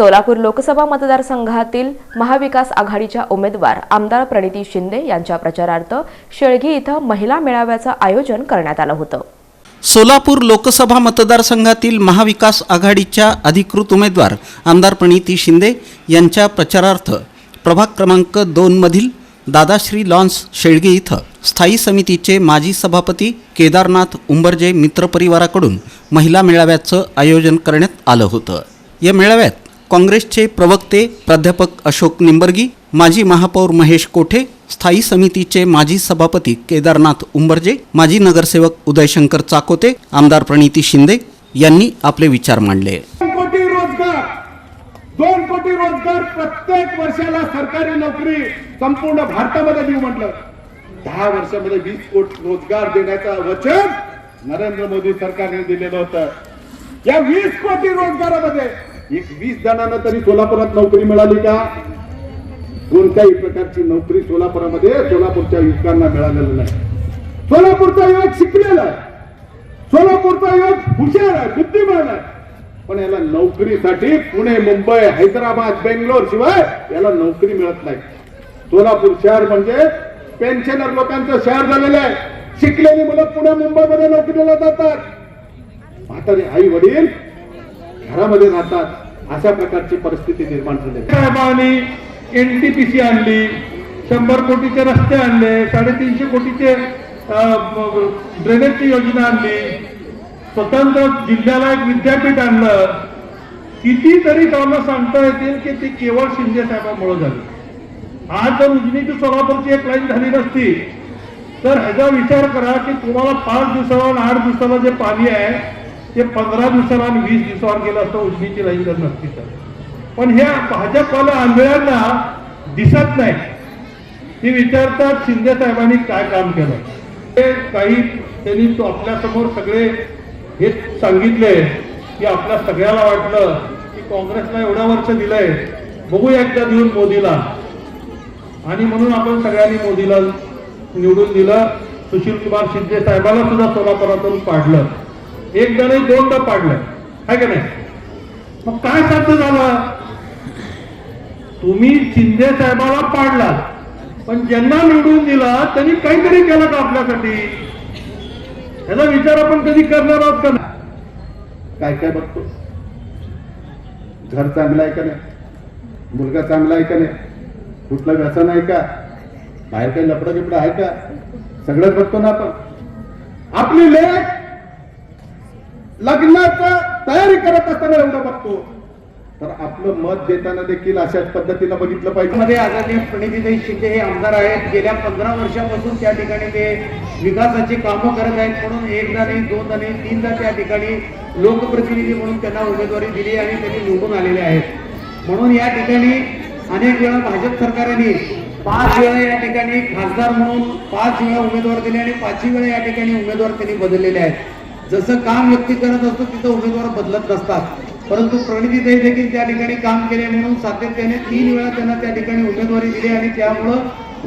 सोलापूर लोकसभा मतदारसंघातील महाविकास आघाडीच्या उमेदवार आमदार प्रणिती शिंदे यांच्या प्रचारार्थ शेळगी इथं महिला मेळाव्याचं आयोजन करण्यात आलं होतं. सोलापूर लोकसभा मतदारसंघातील महाविकास आघाडीच्या अधिकृत उमेदवार आमदार प्रणिती शिंदे यांच्या प्रचारार्थ प्रभाग क्रमांक दोनमधील दादाश्री लॉन्स शेळगे इथं स्थायी समितीचे माजी सभापती केदारनाथ उंबरजे मित्रपरिवाराकडून महिला मेळाव्याचं आयोजन करण्यात आलं होतं. या मेळाव्यात काँग्रेसचे प्रवक्ते प्राध्यापक अशोक निंबर्गी माजी महापौर महेश कोठे स्थायी समितीचे माजी सभापती केदारनाथ उंबर्जे माजी नगरसेवक उदयशंकर चाकोते आमदार प्रणिती शिंदे यांनी आपले विचार मांडले. दोन कोटी रोजगार दोन कोटी रोजगार प्रत्येक वर्षाला सरकारी नोकरी संपूर्ण भारतामध्ये देऊ म्हटलं. दहा वर्षामध्ये वीस कोटी रोजगार देण्याचं वचन नरेंद्र मोदी सरकारने दिलेलं होतं. या वीस कोटी रोजगारामध्ये एक वीस जणांना तरी सोलापुरात नोकरी मिळाली का? कोणत्याही प्रकारची नोकरी सोलापुरामध्ये सोलापूरच्या युवकांना मिळालेलं नाही. सोलापूरचा युवक शिकलेला आहे. सोलापूरचा युवक हुशार आहे बुद्धिमान आहे. पण याला नोकरीसाठी पुणे मुंबई हैदराबाद बेंगलोर शिवाय याला नोकरी मिळत नाही. सोलापूर शहर म्हणजे पेन्शनर लोकांचं शहर झालेलं आहे. शिकलेली मुलं पुणे मुंबईमध्ये नोकरीला जातात. म्हातारे आई वडील घरामध्ये राहतात अशा प्रकारची परिस्थिती निर्माण झाली साहेबांनी एनटीपीसी आणली शंभर कोटीचे रस्ते आणले साडेतीनशे कोटीचे ड्रेनेजची योजना आणली. स्वतंत्र जिल्ह्याला एक विद्यापीठ आणलं. कितीतरी कामं सांगता येतील की ती केवळ शिंदे साहेबांमुळे झाली. आज जर उजनी ते सोलापूरची एक लाईन झाली नसती तर ह्याचा विचार करा की तुम्हाला पाच दिवसाला आठ दिवसाला जे पाणी आहे ते पंधरा दिवसाला आणि वीस दिवसावर गेलं असतं उजनीची लाईन जर नसती तर. पण ह्या भाजपवाल्या आंधळ्यांना दिसत नाही. ते विचारतात शिंदे साहेबांनी काय काम केलं? ते काही त्यांनी तो आपल्यासमोर सगळे हे सांगितले की आपल्या सगळ्याला वाटलं की काँग्रेसला एवढ्या वर्ष दिलंय बघू एकदा देऊन मोदीला. आणि म्हणून आपण सगळ्यांनी मोदीला निवडून दिलं. सुशील कुमार शिंदे साहेबाला सुद्धा सोलापुरातून पाडलं. एकदा नाही दोनदा पाडलं. आहे का नाही? मग काय साध्य झालं? तुम्ही शिंदे साहेबाला पाडला पण ज्यांना निवडून दिला त्यांनी काहीतरी केलं का आपल्यासाठी? ह्याचा विचार आपण कधी करणार आहोत का नाही? काय काय बघतो? घर चांगलं आहे का नाही? मुलगा चांगला आहे का नाही? कुठलं व्यसन आहे का? बाहेर काही लपडा बिपडा आहे का? सगळंच बघतो ना आपण. आपली लेख लग्नाचा तयारी करत असताना एवढं बघतो. तर आपलं मत देताना देखील अशाच पद्धतीनं बघितलं पाहिजे. मध्ये आदरणीय प्रणितीताई शिंदे हे आमदार आहेत. गेल्या पंधरा वर्षापासून त्या ठिकाणी ते विकासाची कामं करत आहेत. म्हणून एकदा नाही दोनदा नाही तीनदा त्या ठिकाणी लोकप्रतिनिधी म्हणून त्यांना उमेदवारी दिली आणि त्यांनी निवडून आलेले आहेत. म्हणून या ठिकाणी अनेक वेळा भाजप सरकारने पाच वेळा या ठिकाणी खासदार म्हणून पाच वेळा उमेदवार दिले आणि पाचही वेळा या ठिकाणी उमेदवार त्यांनी बदललेले आहेत. जसं काम व्यक्ती करत असतो तिथं उमेदवार बदलत नसतात. परंतु प्रणितीताई देखील त्या ठिकाणी काम केले म्हणून सातत्याने तीन वेळा त्यांना त्या ठिकाणी उमेदवारी दिली आणि त्यामुळं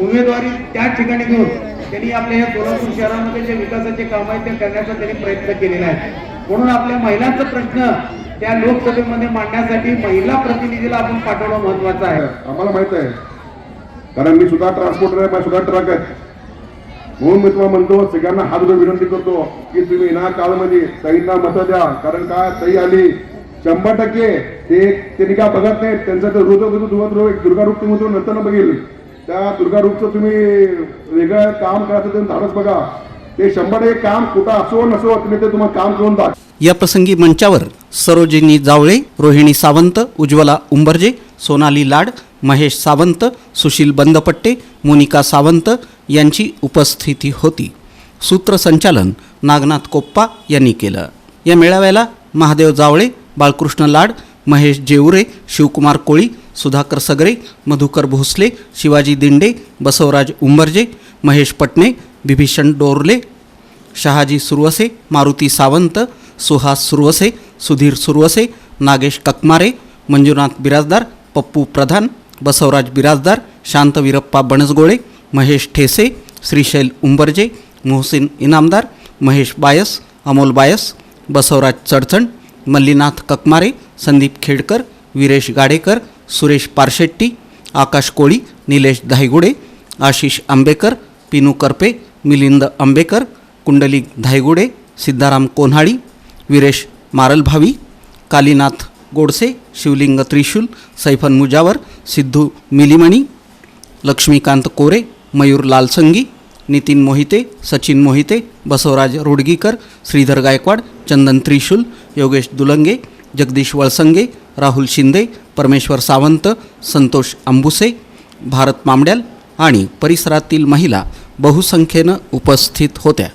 उमेदवारी त्या ठिकाणी घेऊन त्यांनी आपल्या या सोलापूर शहरामध्ये जे विकासाचे काम आहेत ते करण्याचा त्यांनी प्रयत्न केलेला आहे. म्हणून आपल्या महिलांचा प्रश्न त्या लोकसभेमध्ये मांडण्यासाठी महिला प्रतिनिधीला आपण पाठवणं महत्वाचं आहे. आम्हाला माहीत आहे. कारण मी सुद्धा ट्रान्सपोर्टर आहे सुद्धा ट्रक आहे. म्हणून मी तुम्हाला म्हणतो सगळ्यांना हात विनंती करतो की तुम्ही ना काळमध्ये ताईंना मतं द्या. कारण का? ताई आली. शंभर टक्के ते त्यांनी काय बघत नाही त्यांचं तर रोज रोज दुर्गा एक रूप तुम्ही नंतर बघेल. त्या दुर्गा रूपचं तुम्ही वेगळं काम करायचं तुम्ही धाडस बघा. ते शंभर टक्के काम कुठं असो नसो तुम्ही ते तुम्हाला काम करून दाख या प्रसंगी मंचावर सरोजिनी जावळे रोहिणी सावंत उज्ज्वला उंबर्जे सोनाली लाड महेश सावंत सुशील बंदपट्टे मोनिका सावंत यांची उपस्थिती होती. सूत्रसंचालन नागनाथ कोप्पा यांनी केलं. या मेळाव्याला महादेव जावळे बाळकृष्ण लाड महेश जेवरे शिवकुमार कोळी सुधाकर सगरे मधुकर भोसले शिवाजी दिंडे बसवराज उंबरजे महेश पटणे बिभीषण डोरले शहाजी सुरवसे मारुती सावंत सुहास सुरवसे सुधीर सुरवसे नागेश ककमारे मंजुनाथ बिराजदार पप्पू प्रधान बसवराज बिराजदार शांत विरप्पा बनसगोळे महेश ठेसे श्रीशैल उंबरजे मोहसिन इनामदार महेश बायस अमोल बायस बसवराज चडचण मल्लीनाथ ककमारे संदीप खेडकर वीरेश गाडेकर सुरेश पारशेट्टी आकाश कोळी निलेश धायगुडे आशिष आंबेकर पिनू करपे मिलिंद आंबेकर कुंडलिक धायगुडे सिद्धाराम कोन्हाळी वीरेश मारलभावी कालीनाथ गोडसे शिवलिंग त्रिशूल सैफन मुजावर सिद्धू मिलिमणी लक्ष्मीकांत कोरे मयूर लालसंगी नितीन मोहिते सचिन मोहिते बसवराज रोडगीकर श्रीधर गायकवाड चंदन त्रिशूल योगेश दुलंगे जगदीश वळसंगे राहुल शिंदे परमेश्वर सावंत संतोष अंबुसे भारत मामड्याल आणि परिसरातील महिला बहुसंख्येनं उपस्थित होत्या.